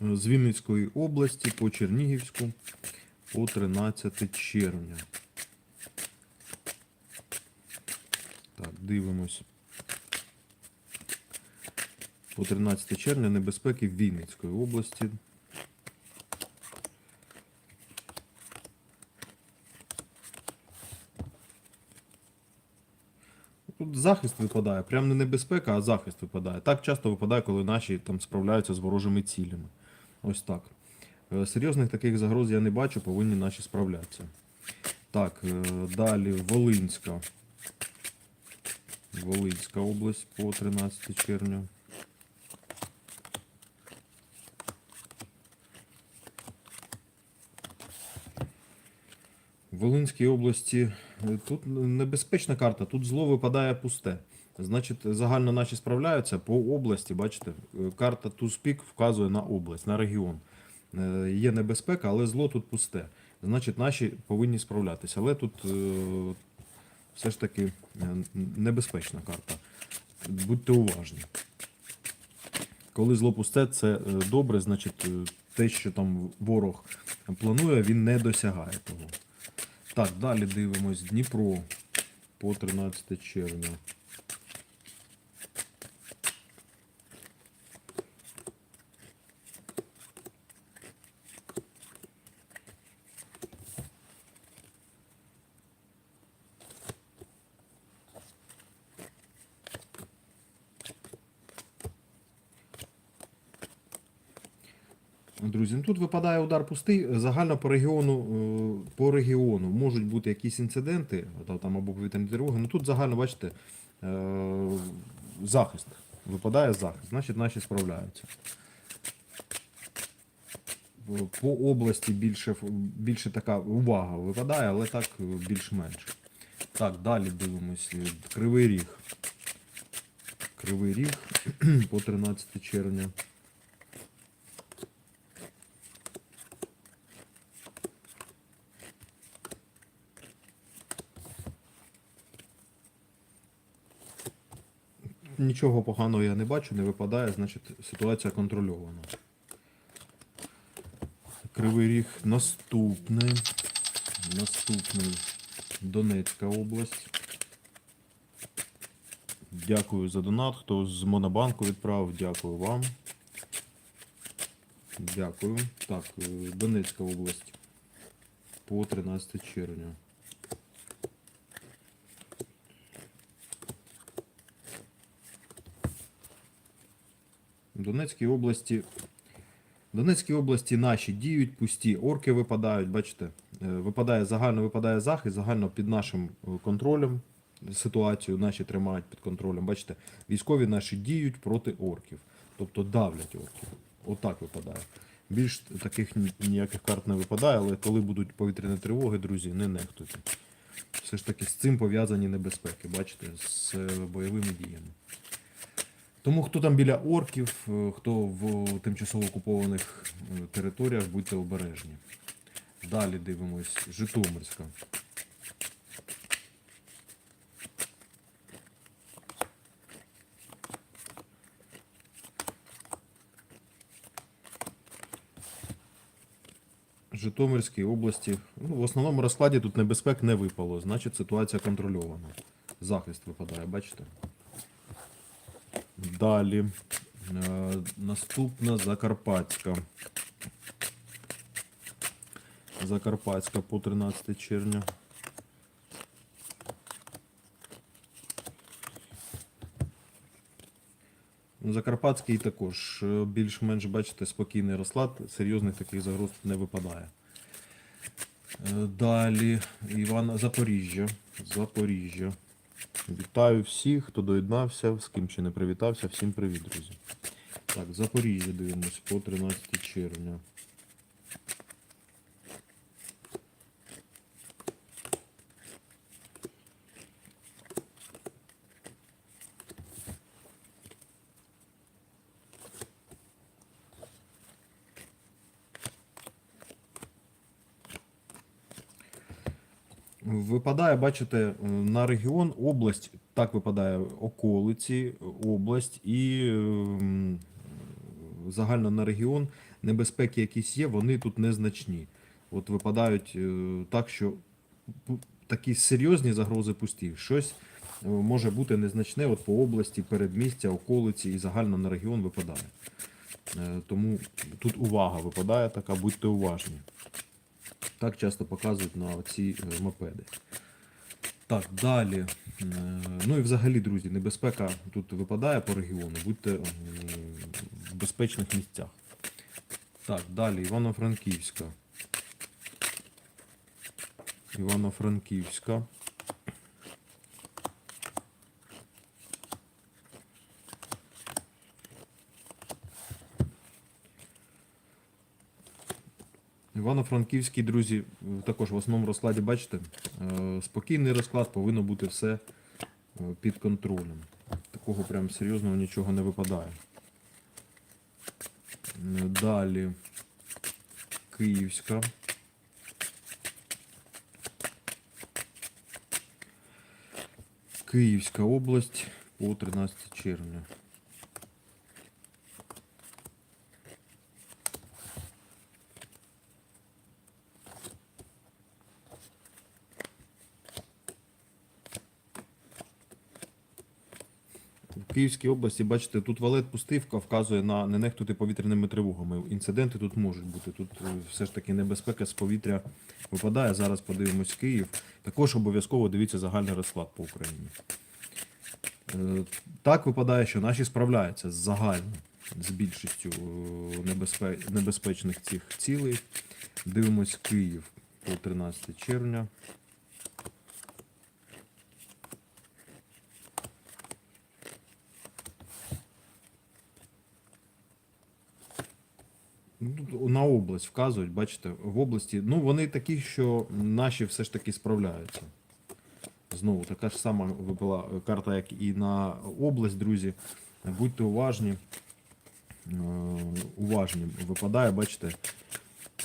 з Вінницької області по Чернігівську по 13 червня. Так, дивимось. По 13 червня небезпеки Вінницької області. Тут захист випадає, прям не небезпека, а захист випадає. Так часто випадає, коли наші там справляються з ворожими цілями. Ось так. Е, Серйозних таких загроз я не бачу, повинні наші справлятися. Так, е, далі Волинська. Волинська область по 13 червня. Волинській області е, тут небезпечна карта, тут зло випадає пусте. Значить, загально наші справляються по області, бачите, е, карта Туспік вказує на область, на регіон. Е, Є небезпека, але зло тут пусте. Значить, наші повинні справлятися. Але тут е, все ж таки небезпечна карта. Будьте уважні. Коли зло пусте, це добре, значить те, що там ворог планує, він не досягає того. Так, далі дивимось Дніпро по 13 червня. Друзі, ну тут випадає удар пустий. Загально по регіону, е, по регіону можуть бути якісь інциденти, там або повітряні тривоги. Ну тут загально, бачите, е, захист. Випадає захист, значить наші справляються. По області більше, більше така увага випадає, але так е, більш-менш. Так, далі дивимось. е, Кривий ріг. Кривий ріг по 13 червня. Нічого поганого я не бачу, не випадає, значить ситуація контрольована. Кривий ріг наступний. Наступний Донецька область. Дякую за донат. Хто з Монобанку відправив, дякую вам. Дякую. Так, е, Донецька область. По 13 червня. В Донецькій області. Донецькій області наші діють пусті, орки випадають, бачите, е, випадає загально випадає захист, загально під нашим е, контролем ситуацію наші тримають під контролем. Бачите, військові наші діють проти орків, тобто давлять орків. Отак випадає. Більш таких ніяких карт не випадає, але коли будуть повітряні тривоги, друзі, не нехтуйте. Все ж таки з цим пов'язані небезпеки, бачите, з е, бойовими діями. Тому хто там біля орків, е, хто в тимчасово окупованих е, територіях, будьте обережні. Далі дивимось Житомирська. Житомирській області. Ну, в основному розкладі тут небезпек не випало, значить ситуація контрольована. Захист випадає, бачите? Далі. Е, Наступна Закарпатська. Закарпатська по 13 червня. Ну, Закарпатський також е, більш-менш, бачите, спокійний розклад, серйозних таких загроз не випадає. Е, Далі Іван Запоріжжя. Запоріжжя. Вітаю всіх, хто доєднався, з ким ще не привітався. Всім привіт, друзі. Так, Запоріжжя дивимось по 13 червня. Випадає, бачите, на регіон, область, так випадає околиці, область і ем, загально на регіон, небезпеки якісь є, вони тут незначні. От випадають е, так, що такі серйозні загрози пусті. Щось е, може бути незначне от по області, передмістя, околиці і загально на регіон випадає. Е, Тому тут увага випадає така, будьте уважні. Так часто показують на ці е, мопеди. Так, далі. Е, Ну і взагалі, друзі, небезпека тут випадає по регіону. Будьте е, в безпечних місцях. Так, далі Івано-Франківська. Івано-Франківська. Івано-Франківський, друзі, також в основному розкладі, бачите, е, спокійний розклад, повинно бути все е, під контролем. Такого прям серйозного нічого не випадає. Е, Далі Київська. Київська область по 13 червня. В Київській області, бачите, тут валет пустивка вказує на не нехтути повітряними тривогами. Інциденти тут можуть бути. Тут е, все ж таки небезпека з повітря випадає. Зараз подивимось Київ. Також обов'язково дивіться загальний розклад по Україні. Е, Так випадає, що наші справляються загально, з більшістю е, небезпе- небезпечних цих цілей. Дивимось Київ по 13 червня. Ну, тут На область вказують, бачите, в області. Ну, вони такі, що наші все ж таки справляються. Знову така ж сама випала карта, як і на область, друзі. Будьте уважні. Е, Уважні. Випадає, бачите,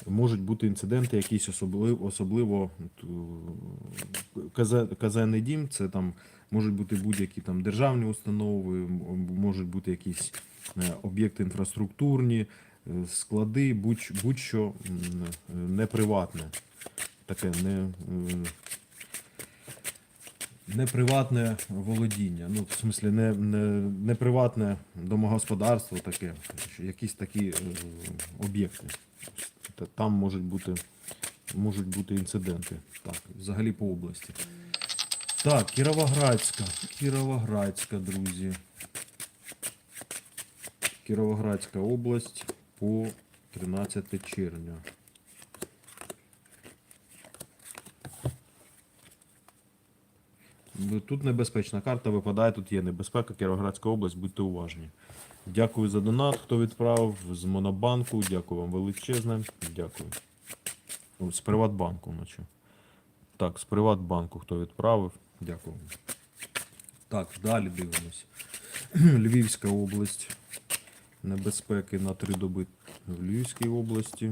можуть бути інциденти якісь особливо, особливо казенний дім, це там можуть бути будь-які там державні установи, можуть бути якісь е, об'єкти інфраструктурні, склади, будь- будь-що е, неприватне. Таке не, неприватне володіння. Ну, в смислі, не, не, неприватне домогосподарство таке, якісь такі е, об'єкти. Там можуть бути, можуть бути інциденти. Так, взагалі по області. Так, Кіровоградська. Кіровоградська, друзі. Кіровоградська область по 13 червня. Ну, Тут небезпечна карта випадає, тут є небезпека, Кіровоградська область, будьте уважні. Дякую за донат, хто відправив з Монобанку. Дякую вам величезне. Дякую. О, З Приватбанку, наче. Так, з Приватбанку хто відправив. Дякую. Так, далі дивимось. Львівська область. Небезпеки на три доби в Львівській області.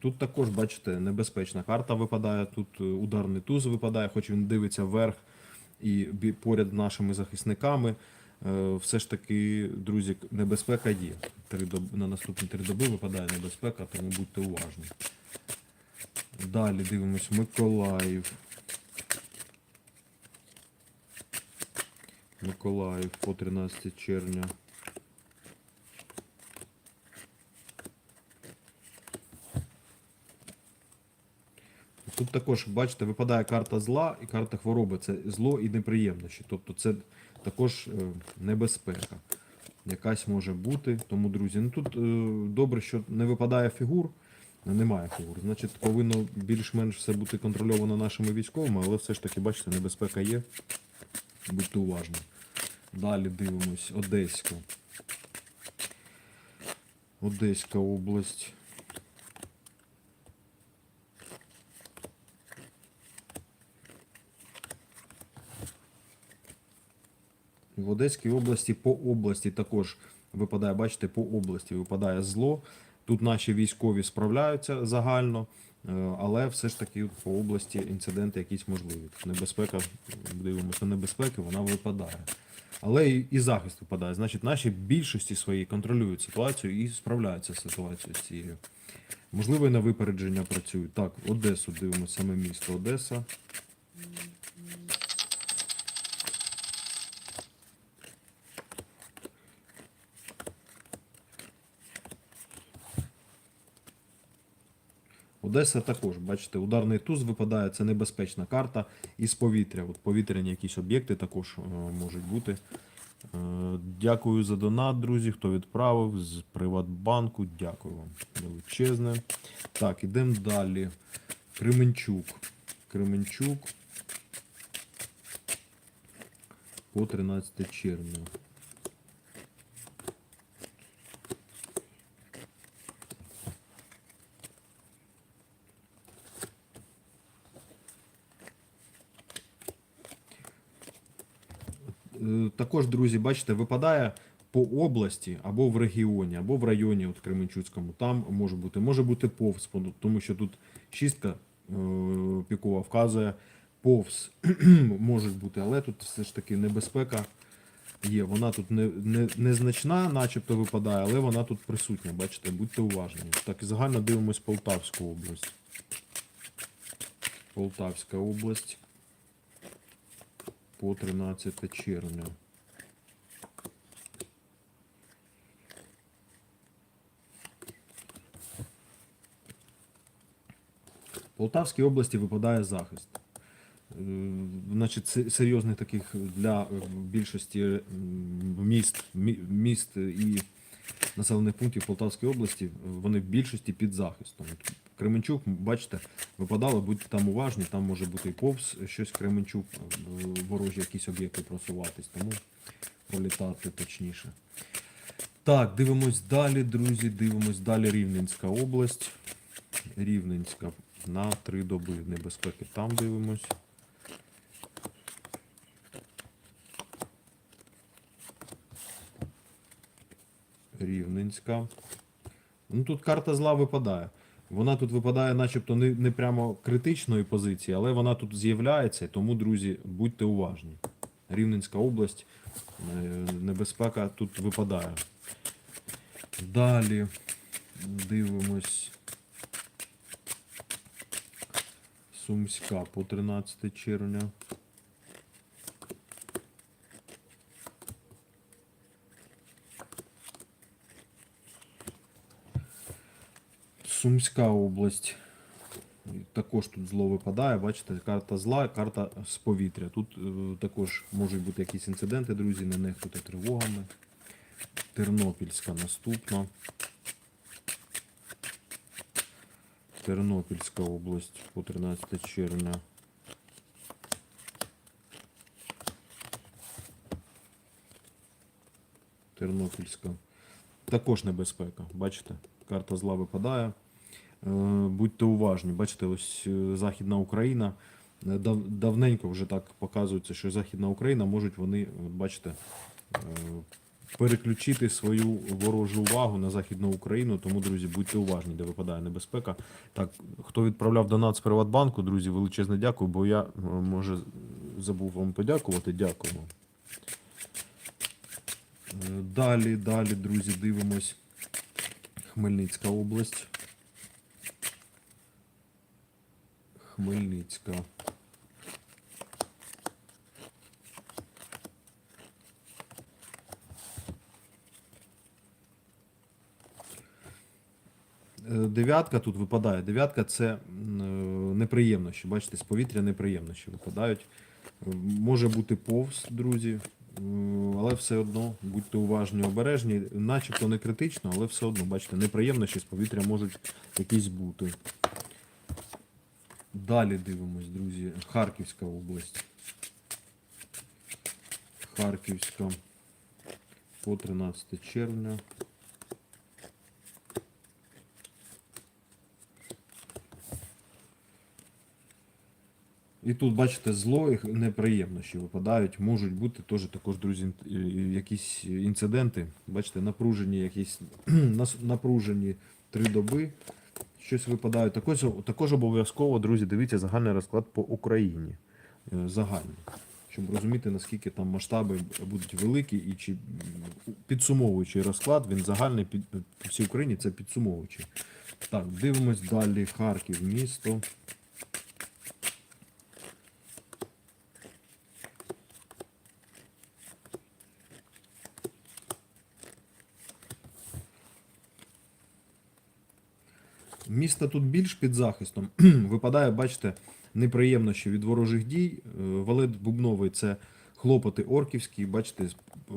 Тут також, бачите, небезпечна карта випадає, тут е, ударний туз випадає, хоч він дивиться вверх і поряд нашими захисниками. Е, Все ж таки, друзі, небезпека є. На наступні три доби випадає небезпека, тому будьте уважні. Далі дивимось Миколаїв. Миколаїв по 13 червня. Тут також, бачите, випадає карта зла і карта хвороби. Це зло і неприємності. Тобто це також е, небезпека. Якась може бути. Тому, друзі, ну тут е, добре, що не випадає фігур, немає фігур. Значить, повинно більш-менш все бути контрольовано нашими військовими, але все ж таки, бачите, небезпека є. Будьте уважні. Далі дивимось Одеська. Одеська область. В Одеській області по області також випадає, бачите, по області випадає зло. Тут наші військові справляються загально. Е, Але все ж таки по області інциденти якісь можливі. Небезпека, дивимося небезпеки, вона випадає. Але і, захист випадає. Значить, наші більшості свої контролюють ситуацію і справляються з ситуацією з цією. Можливо, і на випередження працюють. Так, Одесу дивимося, саме місто Одеса. Одеса також, бачите, ударний туз випадає, це небезпечна карта із повітря. От повітряні якісь об'єкти також е, можуть бути. Е, Дякую за донат, друзі. Хто відправив з Приватбанку. Дякую вам величезне. Так, ідемо далі. Кременчук. Кременчук. По 13 червня. Також, друзі, бачите, випадає по області або в регіоні, або в районі от Кременчуцькому. Там може бути, може бути повз, тому що тут шістка е, пікова вказує повз можуть бути, але тут все ж таки небезпека є. Вона тут не, не, незначна, начебто випадає, але вона тут присутня. Бачите, будьте уважні. Так, і загально дивимось Полтавську область. Полтавська область по 13 червня. Полтавській області випадає захист. Е, Значить, серйозних таких для е, більшості міст, міст і населених пунктів Полтавської області, е, вони в більшості під захистом. Кременчук, бачите, випадало, будьте там уважні, там може бути і повз щось Кременчук, е, ворожі якісь об'єкти просуватись, тому пролітати точніше. Так, дивимось далі, друзі, дивимось далі Рівненська область. Рівненська на три доби небезпеки. Там дивимось. Рівненська. Ну тут карта зла випадає. Вона тут випадає, начебто, не, не прямо критичної позиції, але вона тут з'являється, тому, друзі, будьте уважні. Рівненська область, е, небезпека тут випадає. Далі дивимось. Сумська по 13 червня. Сумська область. Також тут зло випадає. Бачите, карта зла, карта з повітря. Тут е, також можуть бути якісь інциденти, друзі, не нехтуйте тривогами. Тернопільська наступна. Тернопільська область по 13 червня. Тернопільська. Також небезпека. Бачите, карта зла випадає. Е, Будьте уважні. Бачите, ось е, Західна Україна. Е, Давненько вже так показується, що Західна Україна можуть вони, бачите, переключити свою ворожу увагу на Західну Україну. Тому, друзі, будьте уважні, де випадає небезпека. Так, хто відправляв донат з Приватбанку, друзі, величезне дякую, бо я, може, забув вам подякувати. Дякую. Далі, далі, друзі, дивимось. Хмельницька область. Хмельницька. Е, Дев'ятка тут випадає. Дев'ятка це е, неприємнощі. Бачите, з повітря неприємнощі випадають. Е, Може бути повз, друзі, але все одно будьте уважні, обережні, начебто не критично, але все одно, бачите, неприємнощі з повітря можуть якісь бути. Далі дивимось, друзі. Харківська область. Харківська по 13 червня. І тут, бачите, зло і неприємності випадають. Можуть бути теж також, друзі, якісь інциденти. Бачите, напружені якісь напружені три доби. Щось випадає. Також, також обов'язково, друзі, дивіться загальний розклад по Україні. Е, Загальний. Щоб розуміти, наскільки там масштаби будуть великі і чи підсумовуючий розклад, він загальний під, по всій Україні це підсумовуючий. Так, дивимось далі. Харків, місто. Місто тут більш під захистом. Випадає, бачите, неприємно, що від ворожих дій. Е, Валет Бубновий це хлопоти орківські, бачите, е,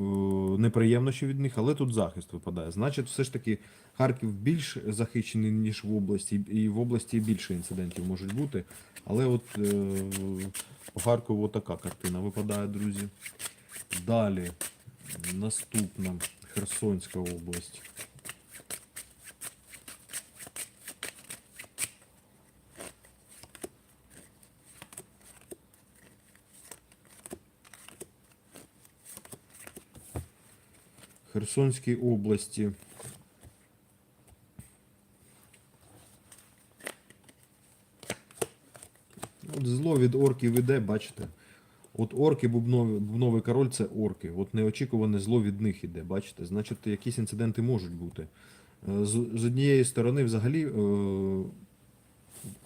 неприємно, що від них, але тут захист випадає. Значить, все ж таки Харків більш захищений, ніж в області, і в області більше інцидентів можуть бути. Але от е, по Харкову така картина випадає, друзі. Далі, наступна Херсонська область. Херсонській області. От зло від орків іде, бачите? От орки, бубновий, бубновий король це орки. От неочікуване зло від них іде, бачите? Значить, якісь інциденти можуть бути. Е, З, з однієї сторони, взагалі, е,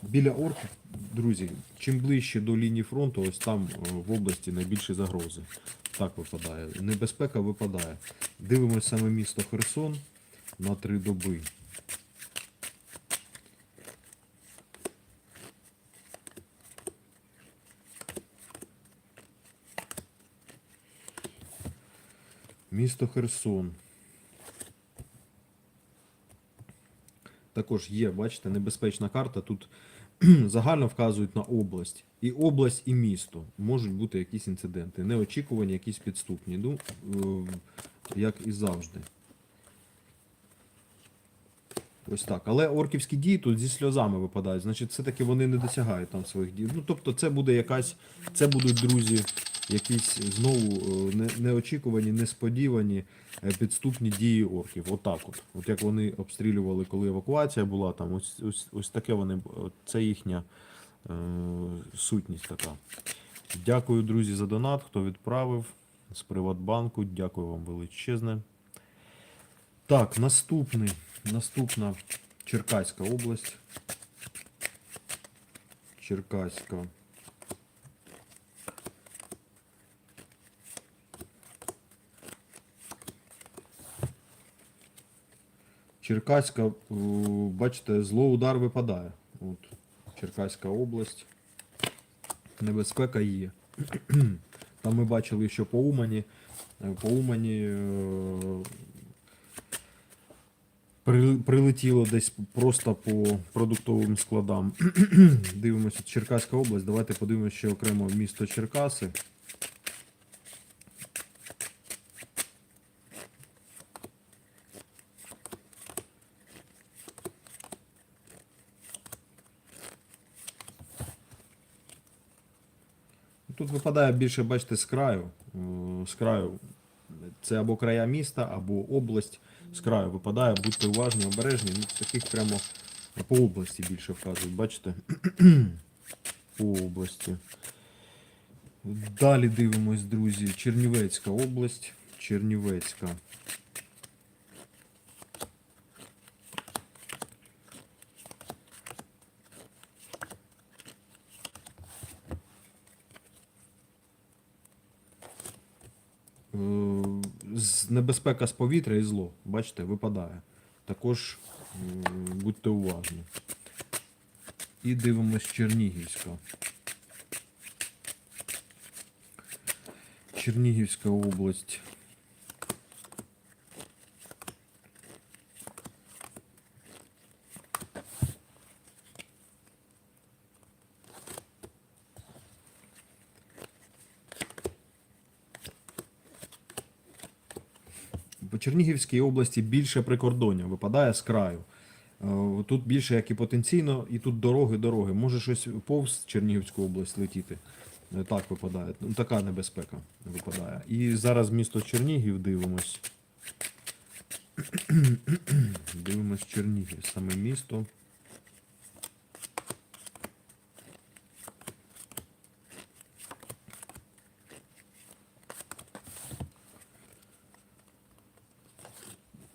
біля орків, друзі, чим ближче до лінії фронту, ось там е, в області найбільші загрози. Так випадає. Небезпека випадає. Дивимося саме місто Херсон на три доби. Місто Херсон. Також є, бачите, небезпечна карта. Тут загально вказують на область. І область, і місто. Можуть бути якісь інциденти. Неочікувані, якісь підступні. Ну, е, як і завжди. Ось так. Але орківські дії тут зі сльозами випадають. Значить, все-таки вони не досягають там своїх дій. Ну, тобто, це буде якась. Це будуть друзі, якісь знову е, не- неочікувані, несподівані е, підступні дії орків. Отак от. От як вони обстрілювали, коли евакуація була, там ось, ось, ось таке вони. Це їхня е, сутність така. Дякую, друзі, за донат, хто відправив з Приватбанку. Дякую вам величезне. Так, наступний. Наступна Черкаська область. Черкаська. Черкаська, бачите, зло удар випадає. От, Черкаська область. Небезпека є. Там ми бачили, що по Умані, е, по Умані е, прилетіло десь просто по продуктовим складам. Дивимося, Черкаська область. Давайте подивимося ще окремо місто Черкаси. Випадає більше, бачите, з краю. Е, З краю. Це або края міста, або область. З краю випадає, будьте уважні, обережні. Ну, таких прямо по області більше вказують, бачите? по області. Далі дивимось, друзі. Чернівецька область. Чернівецька. Е, з- небезпека з повітря і зло, бачите, випадає. Також будьте уважні. І дивимось Чернігівська. Чернігівська область. По Чернігівській області більше прикордоння випадає з краю. Е, Тут більше як і потенційно, і тут дороги, дороги. Може щось повз Чернігівську область летіти. Е, Так випадає. Ну, така небезпека випадає. І зараз місто Чернігів дивимось. Дивимось Чернігів, саме місто.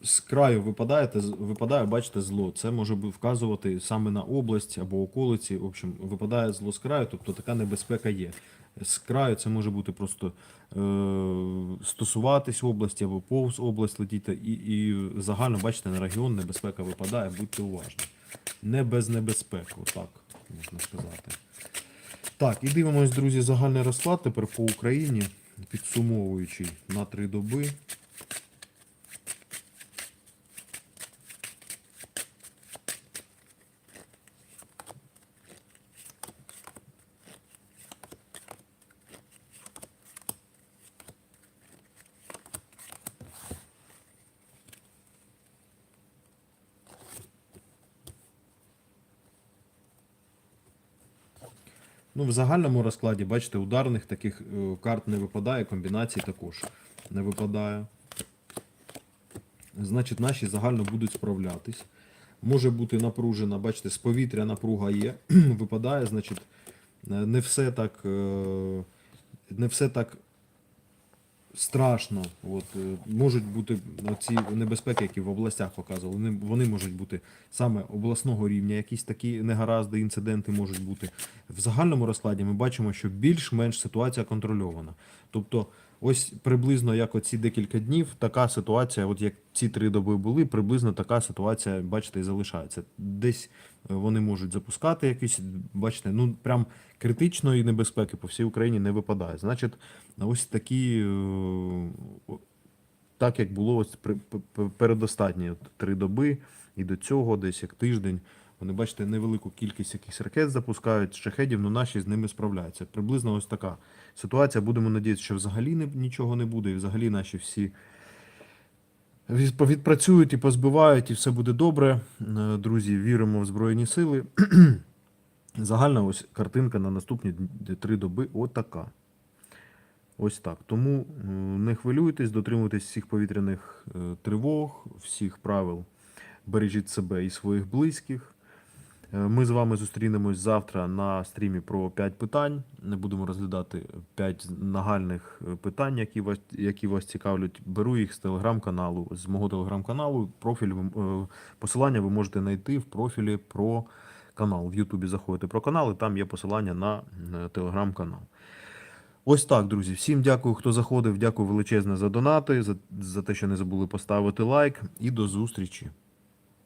З краю випадаєте, випадає, бачите, зло. Це може вказувати саме на область або околиці. В общем, випадає зло з краю, тобто така небезпека є. З краю це може бути просто е, стосуватись області або повз область летіти, і, і загально, бачите, на регіон небезпека випадає, будьте уважні. Не без небезпеки, отак можна сказати. Так, і дивимось, друзі, загальний розклад тепер по Україні, підсумовуючи на три доби. Ну, в загальному розкладі, бачите, ударних таких е, карт не випадає, комбінацій також не випадає. Значить, наші загально будуть справлятись. Може бути напружена, бачите, з повітря напруга є, випадає, значить, е, не все так, е, не все так страшно. От, е, можуть бути ці небезпеки, які в областях показували, вони, можуть бути саме обласного рівня, якісь такі негаразди, інциденти можуть бути. В загальному розкладі ми бачимо, що більш-менш ситуація контрольована. Тобто, ось приблизно як оці декілька днів, така ситуація, от як ці три доби були, приблизно така ситуація, бачите, і залишається. Десь вони можуть запускати якісь, бачите, ну прям критичної небезпеки по всій Україні не випадає. Значить, ось такі, е, так як було ось при- п- п- передостанні от три доби, і до цього десь як тиждень. Вони, бачите, невелику кількість якихось ракет запускають, шахедів, але наші з ними справляються. Приблизно ось така ситуація. Будемо надіятися, що взагалі нічого не буде, і взагалі наші всі відпрацюють і позбивають, і все буде добре. Е, Друзі, віримо в Збройні Сили. Загальна ось картинка на наступні три доби отака. Ось так. Тому е, не хвилюйтесь, дотримуйтесь всіх повітряних е, тривог, всіх правил. Бережіть себе і своїх близьких. Е, Ми з вами зустрінемось завтра на стрімі про 5 питань. Не будемо розглядати 5 нагальних е, питань, які вас, які вас цікавлять. Беру їх з телеграм-каналу, з мого телеграм-каналу. Профіль е, посилання ви можете знайти в профілі про канал. В Ютубі заходите про канал, і там є посилання на телеграм-канал. Ось так, друзі. Всім дякую, хто заходив. Дякую величезне за донати, за, за те, що не забули поставити лайк. І до зустрічі.